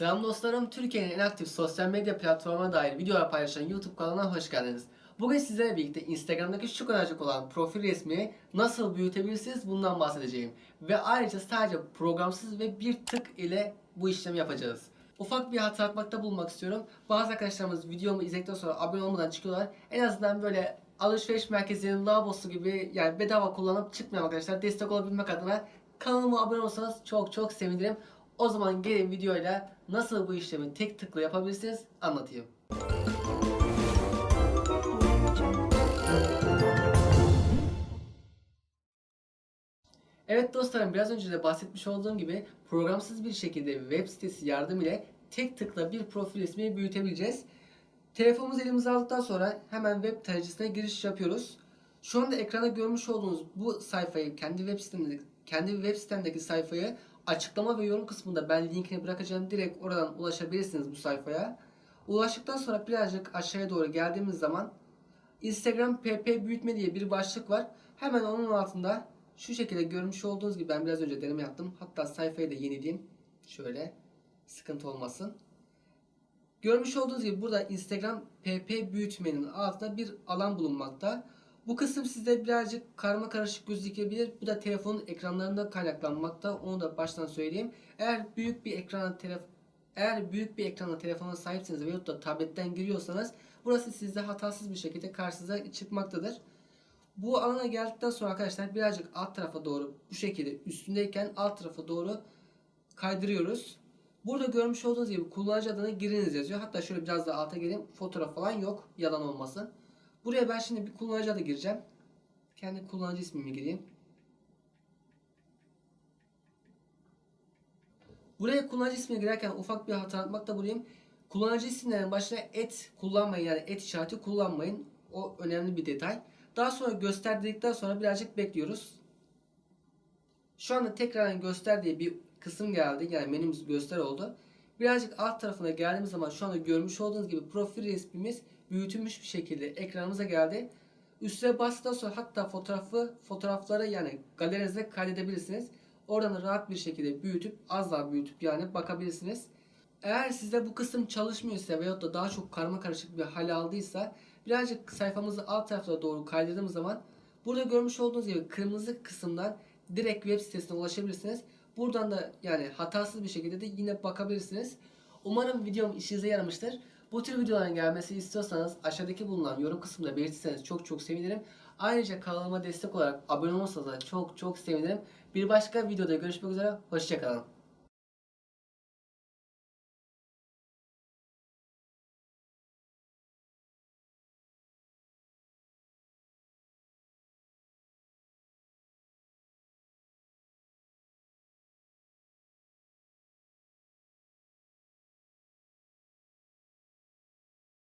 Selam dostlarım, Türkiye'nin en aktif sosyal medya platformuna dair videolar paylaşan YouTube kanalına hoş geldiniz. Bugün sizlerle birlikte Instagram'daki şu kadarcık olan profil resmi nasıl büyütebilirsiniz bundan bahsedeceğim. Ve ayrıca sadece programsız ve bir tık ile bu işlemi yapacağız. Ufak bir hatırlatmakta bulunmak istiyorum. Bazı arkadaşlarımız videomu izledikten sonra abone olmadan çıkıyorlar. En azından böyle alışveriş merkezlerinin lavabosu gibi yani bedava kullanıp çıkmayan arkadaşlar destek olabilmek adına kanalıma abone olursanız çok çok sevinirim. O zaman gelin videoyla nasıl bu işlemi tek tıkla yapabilirsiniz anlatayım. Evet dostlarım biraz önce de bahsetmiş olduğum gibi programsız bir şekilde web sitesi yardım ile tek tıkla bir profil resmi büyütebileceğiz. Telefonumuzu elimize aldıktan sonra hemen web tarayıcısına giriş yapıyoruz. Şu anda ekranda görmüş olduğunuz bu sayfayı kendi web sitemdeki kendi web sitemdeki sayfayı açıklama ve yorum kısmında ben linkini bırakacağım. Direkt oradan ulaşabilirsiniz bu sayfaya. Ulaştıktan sonra birazcık aşağıya doğru geldiğimiz zaman Instagram PP büyütme diye bir başlık var. Hemen onun altında şu şekilde görmüş olduğunuz gibi ben biraz önce deneme yaptım. Hatta sayfayı da yenileyim. Şöyle sıkıntı olmasın. Görmüş olduğunuz gibi burada Instagram PP büyütmenin altında bir alan bulunmakta. Bu kısım sizde birazcık karma karışık gözükebilir. Bu da telefonun ekranlarında kaynaklanmakta. Onu da baştan söyleyeyim. Eğer büyük bir ekrana telef eğer büyük bir ekrana telefona sahipseniz veyahut da tabletten giriyorsanız burası sizde hatasız bir şekilde karşınıza çıkmaktadır. Bu alana geldikten sonra arkadaşlar birazcık alt tarafa doğru bu şekilde üstündeyken alt tarafa doğru kaydırıyoruz. Burada görmüş olduğunuz gibi kullanıcı adını giriniz yazıyor. Hatta şöyle biraz daha alta geleyim. Fotoğraf falan yok. Yalan olmasın. Buraya ben şimdi bir kullanıcı adı gireceğim. Kendi kullanıcı ismimi gireyim. Buraya kullanıcı ismini girerken ufak bir hatırlatmakta bulayım. Kullanıcı isimlerinin başına et kullanmayın yani et işareti kullanmayın. O önemli bir detay. Daha sonra göster dedikten sonra birazcık bekliyoruz. Şu anda tekrardan göster diye bir kısım geldi. Yani menümüz göster oldu. Birazcık alt tarafına geldiğimiz zaman şu anda görmüş olduğunuz gibi profil resmimiz büyütülmüş bir şekilde ekranımıza geldi. Üstüne bastıktan sonra hatta fotoğrafı fotoğrafları yani galerinize kaydedebilirsiniz. Oradan rahat bir şekilde büyütüp az daha büyütüp yani bakabilirsiniz. Eğer sizde bu kısım çalışmıyorsa veyahut da daha çok karma karışık bir hal aldıysa birazcık sayfamızı alt tarafına doğru kaydırdığımız zaman burada görmüş olduğunuz gibi kırmızı kısımdan direkt web sitesine ulaşabilirsiniz. Buradan da yani hatasız bir şekilde de yine bakabilirsiniz. Umarım videom işinize yaramıştır. Bu tür videoların gelmesi istiyorsanız aşağıdaki bulunan yorum kısmında belirtirseniz çok çok sevinirim. Ayrıca kanalıma destek olarak abone olursanız da çok çok sevinirim. Bir başka videoda görüşmek üzere. Hoşçakalın.